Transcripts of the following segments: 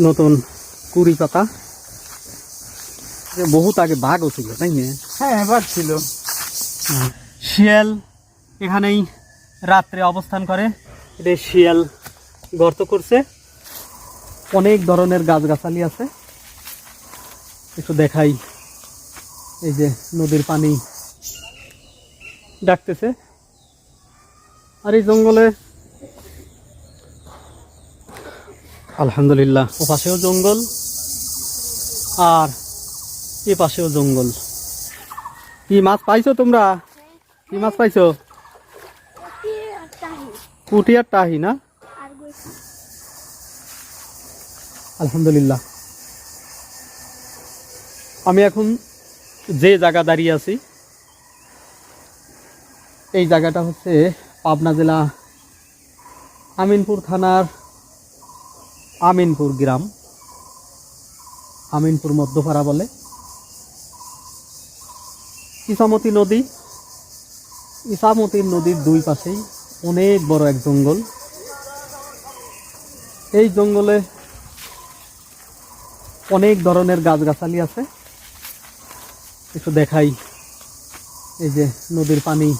নতুন কুড়ি পাতা। যে বহুত আগে বাঘও ছিল তাই না? হ্যাঁ এবার ছিল। শিয়াল এখানেই রাত্রে অবস্থান করে। এটা শিয়াল গর্ত করছে। অনেক ধরনের গাছগাছালি আছে। একটু দেখাই। এই যে নদীর পানি ডাকতেছে। আর এই জঙ্গলে আলহামদুলিল্লাহ। ও পাশেও জঙ্গল, আর এ পাশেও জঙ্গল। কি মাছ পাইছো তোমরা? কি মাছ পাইছো? পুঁটি আর টাহি না? আলহামদুলিল্লাহ। আমি এখন যে জায়গা দাঁড়িয়ে আছি, এই জায়গাটা হচ্ছে পাবনা জেলা আমিনপুর থানার আমিনপুর গ্রাম। আমিনপুর মধ্যপাড়া বলে। ইসামতি নদী। ইসামতি নদীর দুই পাশেই অনেক বড় এক জঙ্গল। এই জঙ্গলে অনেক ধরনের গাছগাছালি আছে। একটু দেখাই। এই যে নদীর পানি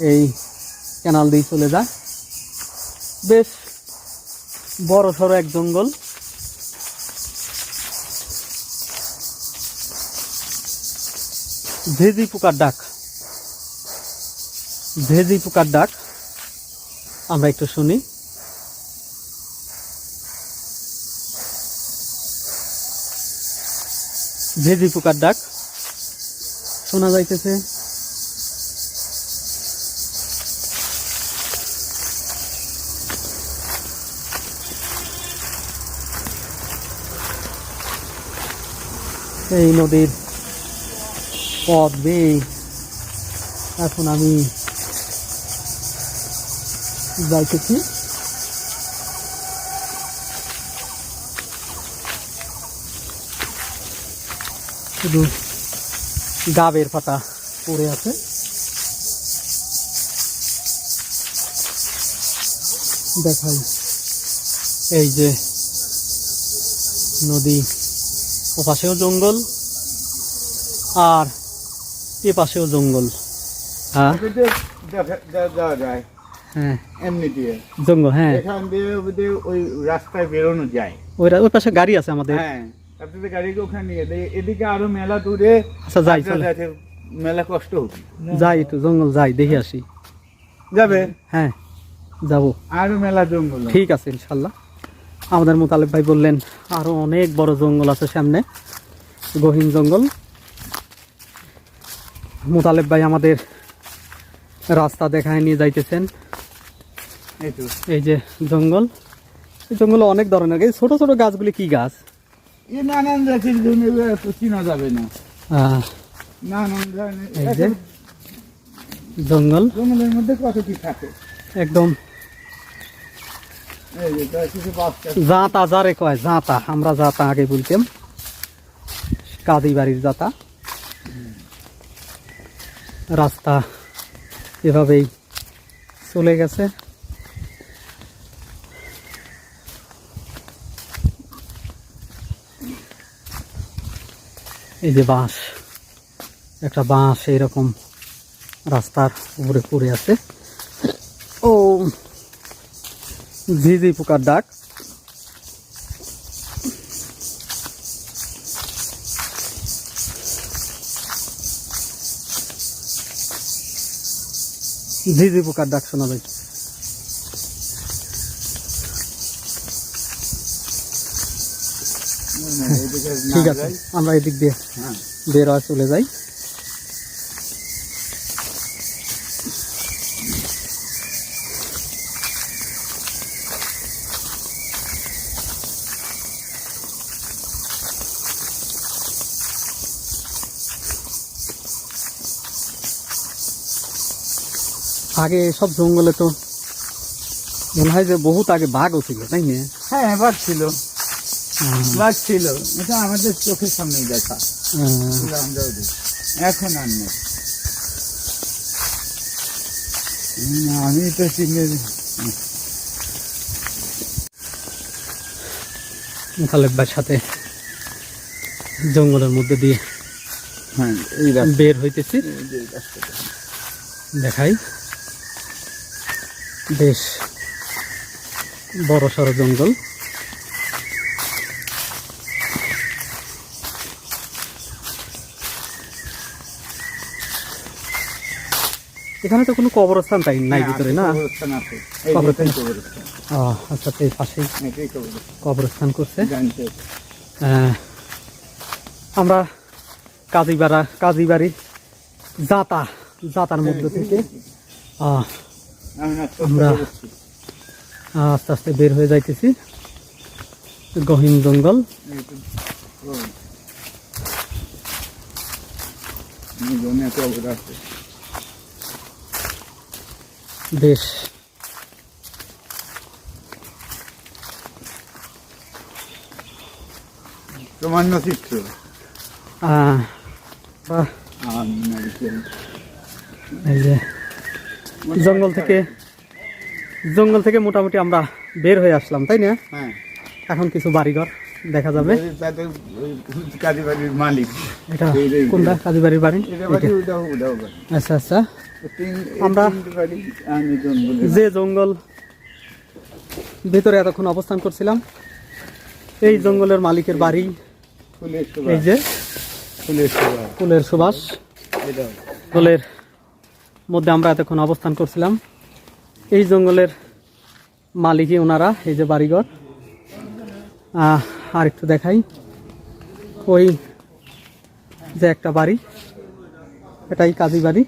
এই ক্যানাল দিয়ে চলে যায়। বেশ বড় সড়ো এক জঙ্গল। ভেজি পোকার ডাক। ভেজি পোকার ডাক। আমরা একটু শুনি। ভেজি পোকার ডাক। শোনা যাইতেছে। এই নদীর পথ বেয়ে এখন আমি যাইতেছি। শুধু গাবের পাতা পড়ে আছে। দেখাই এই যে নদী ও পাশেও জঙ্গল আর এ পাশেও জঙ্গল। হ্যাঁ। হ্যাঁ। এমনি দিয়ে। জঙ্গল হ্যাঁ। এখান দিয়ে ওই রাস্তায় বেরোনো যায়। ওই ওই পাশে গাড়ি আছে আমাদের। হ্যাঁ। গাড়িকে ওখানে নিয়ে দেয় এদিকে আরও মেলা দূরে আচ্ছা যাই চলে। মেলা কষ্ট হবে। যাই একটু জঙ্গল যাই দেখে আসি। যাবে? হ্যাঁ। যাব। আরও মেলা জঙ্গল ঠিক আছে ইনশাল্লাহ। আমাদের মোতালেব ভাই বললেন আরও অনেক বড় জঙ্গল আছে সামনে। গহীন জঙ্গল। মোতালেব ভাই আমাদের রাস্তা দেখায় নিয়ে যাইতেছেন। এই তো। এই যে জঙ্গল। এই জঙ্গলে অনেক ধরনের। এই ছোট ছোট গাছগুলি কি গাছ? নানান জাতির চিনা যাবে না। নানান জঙ্গল। জঙ্গলের মধ্যে কত কি থাকে? একদম এই যে তার কিছু বাচ্চা জাঁতা যারে কয়, জাঁতা, আমরা জাঁতা আগে বলতাম। কাদি বাড়ির জাঁতা। রাস্তা এভাবেই চলে গেছে। এই যে বাঁশ, একটা বাঁশ এইরকম রাস্তার উপরে পড়ে আছে ও ঝিঝি পোকার ডাক। ঝিঝি পোকার ডাক শোনা যায়। ঠিক আছে আমরা এদিক দিয়ে হ্যাঁ। বের হয়ে চলে যাই। আগে সব জঙ্গলে তো মনে হয় যে বহুত আগে বাঘও ছিল তাই না? হ্যাঁ এবার ছিল। হ্যাঁ, বাঘ ছিল এটা আমাদের চোখের সামনেই দেখা। হ্যাঁ। আমরাও এখন আর নেই। আমি তো চিনে খালেক সাথে জঙ্গলের মধ্যে দিয়ে হ্যাঁ বের হইতেছি। দেখাই। বেশ বড় সড়ো জঙ্গল। এখানে তো কোনো কবরস্থান তাই নাই ভিতরে না? আচ্ছা তো এই পাশেই কবরস্থান। করছে। আমরা কাজীবাড়া কাজীবাড়ি জাতা জাতার মধ্য থেকে আহ, আমি আস্তে আমরা- আস্তে আস্তে বের হয়ে যাইতেছি। গহীন জঙ্গল। বেশ। বাহ, আমি এই যে। জঙ্গল থেকে জঙ্গল থেকে মোটামুটি আমরা বের হয়ে আসলাম তাই না? হ্যাঁ। এখন কিছু বাড়িঘর দেখা যাবে। মালিক। এটা কোনটা? কাজীবাড়ির বাড়ি? আচ্ছা আচ্ছা। আমরা- যে জঙ্গল ভিতরে এতক্ষণ অবস্থান করছিলাম এই জঙ্গলের মালিকের বাড়ি। এই যে ফুলের সুবাস। ফুলের মধ্যে আমরা এতক্ষণ অবস্থান করছিলাম। এই জঙ্গলের মালিকই ওনারা এই যে বাড়িঘর। আহ, আর একটু দেখাই। ওই যে একটা বাড়ি এটাই কাজী বাড়ি।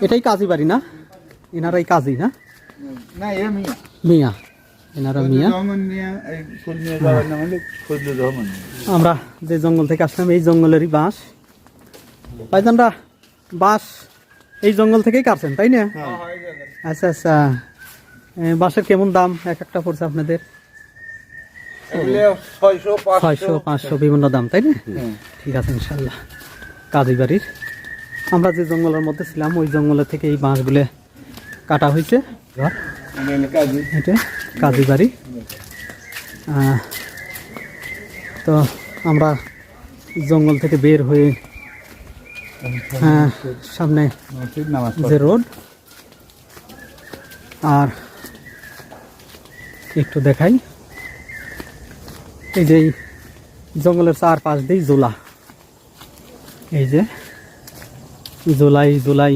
এটাই কাজী বাড়ি না? এনারাই কাজী না? মিয়া। এনারা মিয়া। আমরা যে জঙ্গল থেকে আসলাম এই জঙ্গলেরই বাঁশ ভাইজানরা বাঁশ এই জঙ্গল থেকেই কাটছেন তাই না? আচ্ছা আচ্ছা। এ, বাঁশের কেমন দাম? এক একটা পড়ছে আপনাদের? ছয়শো পাঁচশো। বিভিন্ন দাম তাই না? ঠিক আছে ইনশাল্লাহ। কাজী বাড়ির। আমরা যে জঙ্গলের মধ্যে ছিলাম ওই জঙ্গলের থেকে এই বাঁশগুলো কাটা হয়েছে। কাজী। এটা কাজী বাড়ি। তো আমরা জঙ্গল থেকে বের হয়ে সামনে যে রোড আর একটু দেখাই। এই যে জঙ্গলের চার পাশ দিয়ে জোলা। এই যে জুলাই জুলাই।